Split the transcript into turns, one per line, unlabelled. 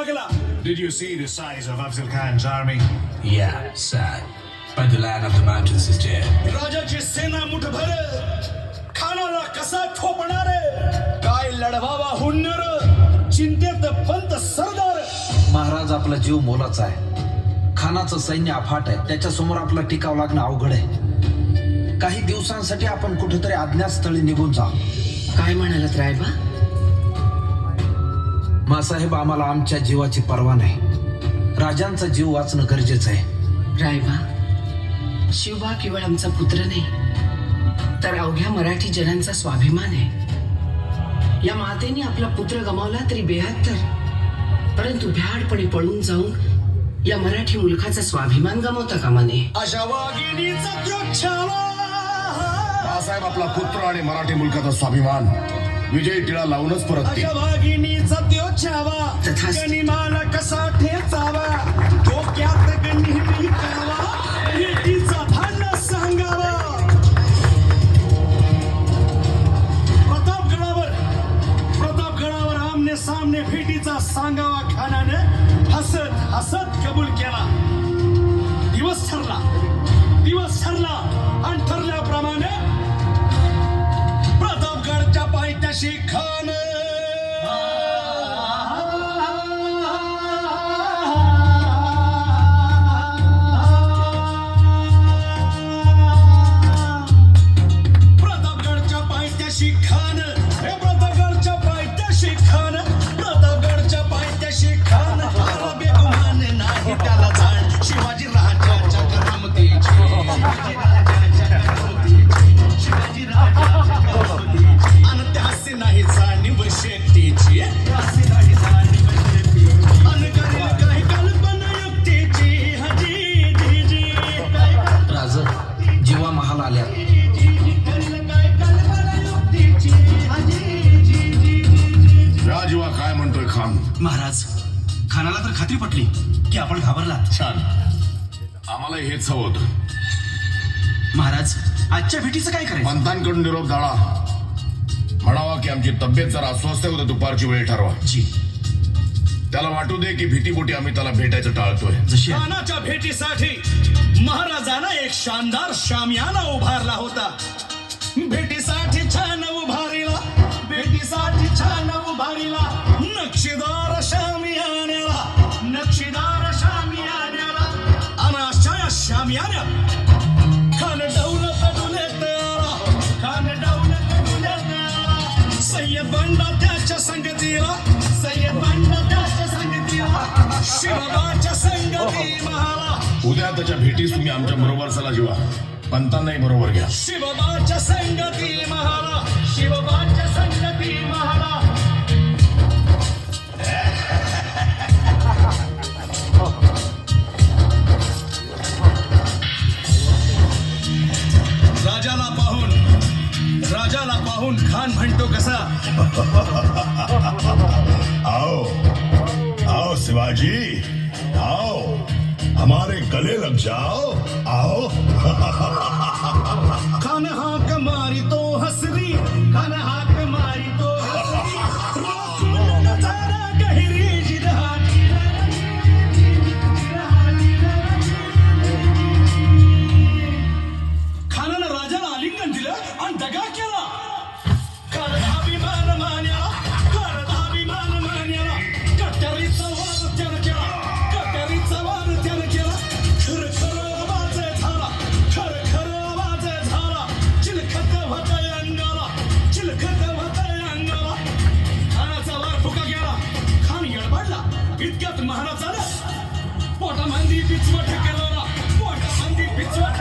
Did you see the size of Afzal Khan's army?
Yeah, sad. But the land of the mountains is dead.
राजाची सेना मुठभर खानाला कसा ठोपणार काय लढवावा हुन्नर चिंतेत पंत सरदार
महाराज आपला जीव मोलाचा आहे खानाचं सैन्य अफाट आहे त्याच्यासमोर आपला टिकाव लागणं अवघड आहे काही दिवसांसाठी आपण कुठेतरी अज्ञातस्थळी निघून जा
काय म्हणालात रायबा
मासाहेब आम्हाला आमच्या जीवाची पर्वा नाही. राजांचा जीव वाचणं गरजेचं आहे.
रायबा शिवबा केवळ आमचा पुत्र नाही तर अवघ्या मराठी जनांचा स्वाभिमान आहे. या मातेने आपला पुत्र गमावला तरी बेहत्तर परंतु भ्याडपणे पळून जाऊन या मराठी मुलखाचा स्वाभिमान गमावता कामा नये.
अशा वाघिणीचा
आपला पुत्र आणि मराठी मुलकाचा स्वाभिमान. विजय टिळा लावूनच
छावा.
तथास्तु.
गनिमाला कसा ठेचावा डोक्यात विकावा भेटीचा भांडा सांगावा. प्रतापगडावर प्रतापगडावर आमने सामने भेटीचा सांगावा खानाने हसत हसत कबूल केला. दिवस ठरला. दिवस ठरला. प्रतापगडच्या खान. प्रतापगडच्या पायथ्याशी खान. हे प्रतापगडच्या पायथ्याशी खान. प्रतापगडच्या पायथ्याशी खान. आला बेगुमान नाही त्याला जाण. शिवाजी राजाच्या करामतीची शिवाजी राजाच्या करामतीची
राज जीवा महाल आल्या
करेल काय
म्हणतोय खान?
महाराज खानाला तर खात्री पटली की आपण घाबरलात
छान. आम्हाला हेच हवं होतं.
महाराज आजच्या भेटीचं काय करायचं?
पंतांकडून निरोप जाळा म्हणावा की आमची तब्येत जरा अस्वस्थ आहे उद्या दुपारची वेळ ठरवा.
जी.
त्याला वाटू दे की भीतीपोटी आम्ही त्याला भेटायचं टाळतोय.
जशी खानाच्या भेटीसाठी महाराजांना एक शानदार शामियाना उभारला होता. भेटीसाठी छान उभारीला भेटीसाठी छान उभारीला. संगतीला शिवबाच्या संगती महाला.
उद्या त्याच्या भेटीस तुम्ही आमच्या बरोबर चला जीवा. पंतांनाही बरोबर घ्या.
शिवबाच्या संगती महाला शिवबाच्या संगती महाला. राजाला पाहून राजाला पाहून खान म्हणतो कसा?
आओ आओ हमारे गले लग जाओ। आओ।
खान हाक मारी तो हसरी खान हाक मारी तो हसरी रोखून नजारा गहिरी जिरहाटी खानानं राजाला आलिंगन दिलं आणि दगा केला महाराज आला पोटामांदी पिचवट केला पोटामांदी पिचवट केला